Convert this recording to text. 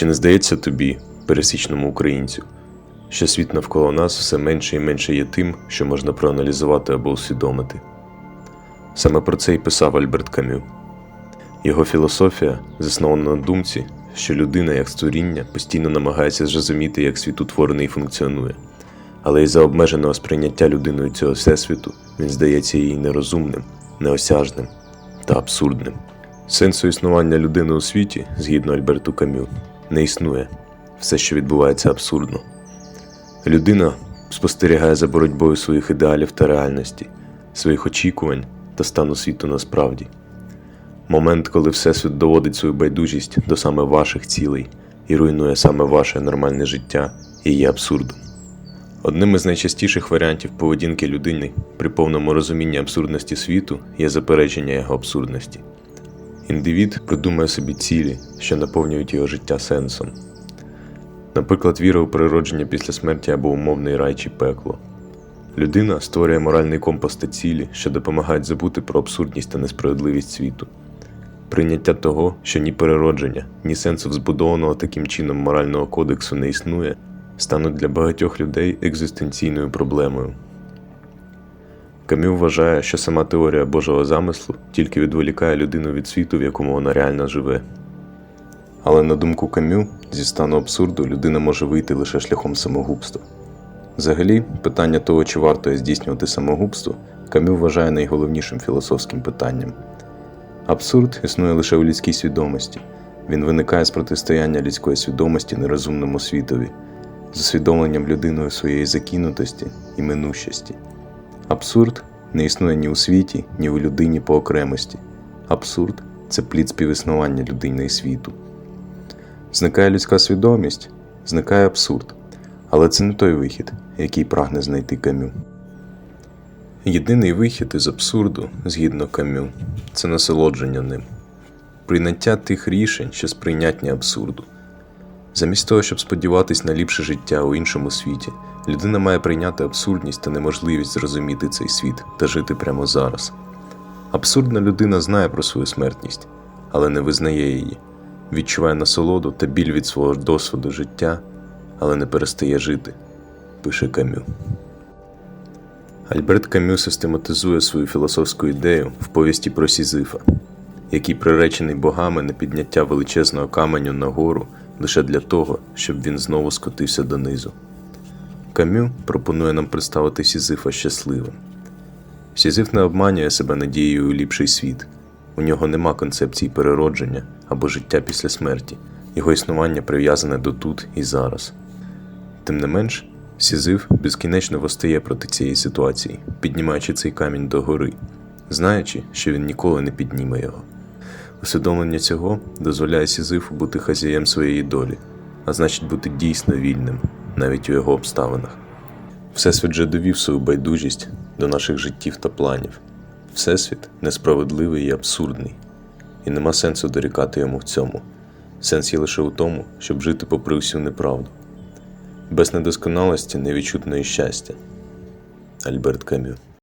Чи не здається тобі, пересічному українцю, що світ навколо нас все менше і менше є тим, що можна проаналізувати або усвідомити? Саме про це й писав Альберт Камю. Його філософія заснована на думці, що людина, як створіння, постійно намагається зрозуміти, як світ утворений і функціонує, але із-за обмеженого сприйняття людиною цього всесвіту він здається їй нерозумним, неосяжним та абсурдним. Сенсу існування людини у світі, згідно Альберту Камю, не існує. Все, що відбувається, абсурдно. Людина спостерігає за боротьбою своїх ідеалів та реальності, своїх очікувань та стану світу насправді. Момент, коли Всесвіт доводить свою байдужість до саме ваших цілей і руйнує саме ваше нормальне життя, і є абсурдом. Одним із найчастіших варіантів поведінки людини при повному розумінні абсурдності світу є заперечення його абсурдності. Індивід придумує собі цілі, що наповнюють його життя сенсом. Наприклад, віра у природження після смерті або умовний рай чи пекло. Людина створює моральний компас та цілі, що допомагають забути про абсурдність та несправедливість світу. Прийняття того, що ні переродження, ні сенсу збудованого таким чином морального кодексу не існує, стануть для багатьох людей екзистенційною проблемою. Камю вважає, що сама теорія Божого замислу тільки відволікає людину від світу, в якому вона реально живе. Але на думку Камю, зі стану абсурду людина може вийти лише шляхом самогубства. Взагалі, питання того, чи варто здійснювати самогубство, Камю вважає найголовнішим філософським питанням. Абсурд існує лише у людській свідомості. Він виникає з протистояння людської свідомості нерозумному світові, з усвідомленням людиною своєї закинутості і минущості. Абсурд не існує ні у світі, ні у людині по окремості. Абсурд це плід співіснування людини і світу. Зникає людська свідомість, зникає абсурд. Але це не той вихід, який прагне знайти камю. Єдиний вихід із абсурду, згідно камю, це насолодження ним, прийняття тих рішень, що сприйнятні абсурду. Замість того, щоб сподіватись на ліпше життя у іншому світі, людина має прийняти абсурдність та неможливість зрозуміти цей світ та жити прямо зараз. Абсурдна людина знає про свою смертність, але не визнає її, відчуває насолоду та біль від свого досвіду життя, але не перестає жити, пише Камю. Альберт Камю систематизує свою філософську ідею в повісті про Сізифа, який приречений богами на підняття величезного каменю нагору лише для того, щоб він знову скотився донизу. Камю пропонує нам представити Сізифа щасливим. Сізиф не обманює себе надією у ліпший світ. У нього нема концепції переродження або життя після смерті, його існування прив'язане до тут і зараз. Тим не менш, Сізиф безкінечно восстає проти цієї ситуації, піднімаючи цей камінь догори, знаючи, що він ніколи не підніме його. Усвідомлення цього дозволяє Сізифу бути хазяєм своєї долі, а значить бути дійсно вільним, навіть у його обставинах. Всесвіт же довів свою байдужість до наших життів та планів. Всесвіт несправедливий і абсурдний, і нема сенсу дорікати йому в цьому. Сенс є лише у тому, щоб жити попри всю неправду. Без недосконалості не відчутно і щастя. Альберт Камю